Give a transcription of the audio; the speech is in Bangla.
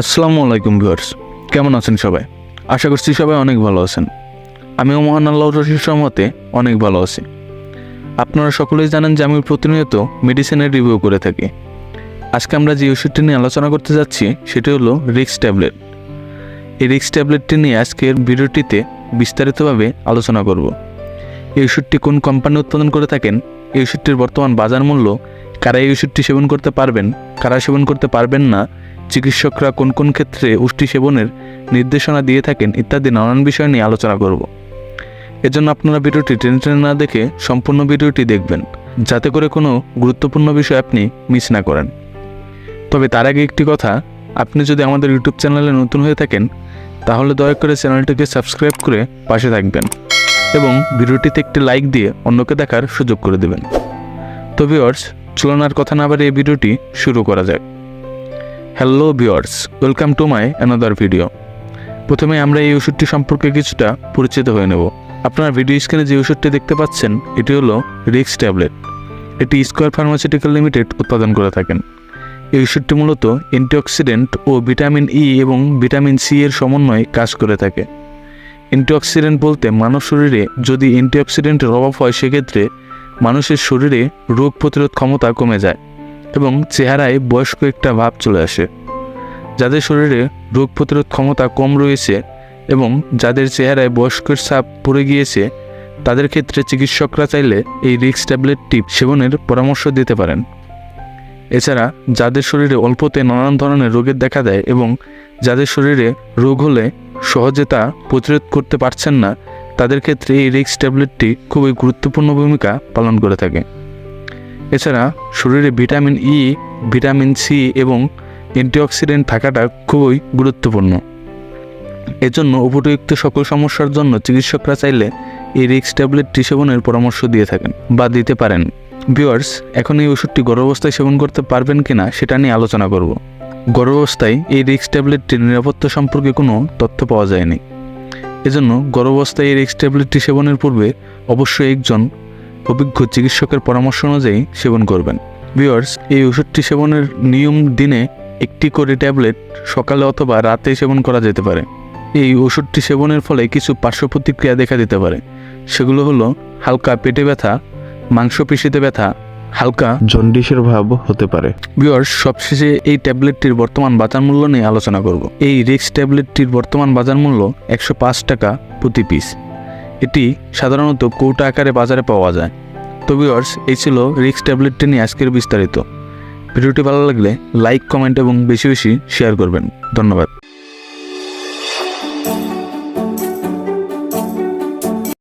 আসসালামু আলাইকুম ভিউয়ার্স। কেমন আছেন সবাই? আশা করছি সবাই অনেক ভালো আছেন। আমিও মহান আল্লাহ রশির মতে অনেক ভালো আছি। আপনারা সকলেই জানেন যে আমি প্রতিনিয়ত মেডিসিনের রিভিউ করে থাকি। আজকে আমরা যে ওষুধটি নিয়ে আলোচনা করতে যাচ্ছি, সেটি হলো রিক্স ট্যাবলেট। এই রিক্স ট্যাবলেটটি নিয়ে আজকের ভিডিওটিতে বিস্তারিতভাবে আলোচনা করব। এই ওষুধটি কোন কোম্পানি উৎপাদন করে থাকেন? এই ওষুধটির বর্তমান বাজার মূল্য, কারা এই ওষুধটি সেবন করতে পারবেন, কারা সেবন করতে পারবেন না চিকিৎসকরা কোন কোন ক্ষেত্রে উষ্টি সেবনের নির্দেশনা দিয়ে থাকেন ইত্যাদি নানান বিষয় নিয়ে আলোচনা করব। এজন্য আপনারা ভিডিওটি টেনে টেনে না দেখে সম্পূর্ণ ভিডিওটি দেখবেন, যাতে করে কোনো গুরুত্বপূর্ণ বিষয় আপনি মিস না করেন। তবে তার আগে একটি কথা, আপনি যদি আমাদের ইউটিউব চ্যানেলে নতুন হয়ে থাকেন, তাহলে দয়া করে চ্যানেলটিকে সাবস্ক্রাইব করে পাশে থাকবেন এবং ভিডিওটিতে একটি লাইক দিয়ে অন্যকে দেখার সুযোগ করে দেবেন। তো ভিওয়ার্স চলুন আর কথা না বাড়িয়ে ভিডিওটি শুরু করা যাক। Hello viewers welcome to my another video প্রথমে আমরা এই ওষুধটি সম্পর্কে কিছুটা পরিচিত হয়ে নেব। আপনার ভিডিও স্ক্রিনে যে ওষুধটি দেখতে পাচ্ছেন, এটি হলো রিক্স ট্যাবলেট এটি স্কোয়ার ফার্মাসিউটিক্যাল লিমিটেড উৎপাদন করে থাকেন। এই ওষুধটি মূলত অ্যান্টিঅক্সিডেন্ট ও ভিটামিন ই এবং ভিটামিন সি এর সমন্বয়ে কাজ করে থাকে। অ্যান্টিঅক্সিডেন্ট বলতে মানব শরীরে যদি অ্যান্টিঅক্সিডেন্টের অভাব হয়, সেক্ষেত্রে মানুষের শরীরে রোগ প্রতিরোধ ক্ষমতা কমে যায়। এবং চেহারায় বয়স্ক একটা ভাব চলে আসে, যাদের শরীরে রোগ প্রতিরোধ ক্ষমতা কম রয়েছে এবং যাদের চেহারায় বয়স্কের ছাপ পড়ে গিয়েছে, তাদের ক্ষেত্রে চিকিৎসকরা চাইলে এই রিক্স ট্যাবলেটটি সেবনের পরামর্শ দিতে পারেন। এছাড়া যাদের শরীরে অল্পতে নানান ধরনের রোগের দেখা দেয় এবং যাদের শরীরে রোগ হলে সহজে তা প্রতিরোধ করতে পারছেন না, তাদের ক্ষেত্রে এই রিক্স ট্যাবলেটটি খুবই গুরুত্বপূর্ণ ভূমিকা পালন করে থাকে। এছাড়া শরীরে ভিটামিন ই ভিটামিন সি এবং অ্যান্টিঅক্সিডেন্ট থাকাটা খুবই গুরুত্বপূর্ণ। এজন্য উপযুক্ত সকল সমস্যার জন্য চিকিৎসকরা চাইলে এই রিক্স ট্যাবলেটটি সেবনের পরামর্শ দিয়ে থাকেন বা দিতে পারেন। ভিউয়ার্স, এখন এই ওষুধটি গর্ভাবস্থায় সেবন করতে পারবেন কিনা সেটা নিয়ে আলোচনা করব। গর্ভাবস্থায় এই রিক্স ট্যাবলেটটির নিরাপত্তা সম্পর্কে কোনো তথ্য পাওয়া যায়নি। এজন্য গর্ভাবস্থায় এই রিক্স ট্যাবলেটটি সেবনের পূর্বে অবশ্যই একজন অভিজ্ঞ চিকিৎসকের পরামর্শ অনুযায়ী সেবন করবেন। ভিওয়ার্স এই ওষুধটি সেবনের নিয়ম দিনে একটি করে ট্যাবলেট সকালে অথবা রাতে সেবন করা যেতে পারে। এই ওষুধটি সেবনের ফলে কিছু পার্শ্ব প্রতিক্রিয়া দেখা দিতে পারে। সেগুলো হলো হালকা পেটে ব্যথা মাংসপেশিতে ব্যথা হালকা জন্ডিসের ভাব হতে পারে। ভিওয়ার্স সবশেষে এই ট্যাবলেটটির বর্তমান বাজার মূল্য নিয়ে আলোচনা করব। এই রিক্স ট্যাবলেটটির বর্তমান বাজার মূল্য একশো পাঁচ টাকা প্রতি পিস। এটি সাধারণত কৌটা আকারে বাজারে পাওয়া যায়। তো ভিওয়ার্স এই ছিল রিক্স ট্যাবলেটটি নিয়ে আজকের বিস্তারিত। ভিডিওটি ভালো লাগলে লাইক কমেন্ট এবং বেশি বেশি শেয়ার করবেন। ধন্যবাদ।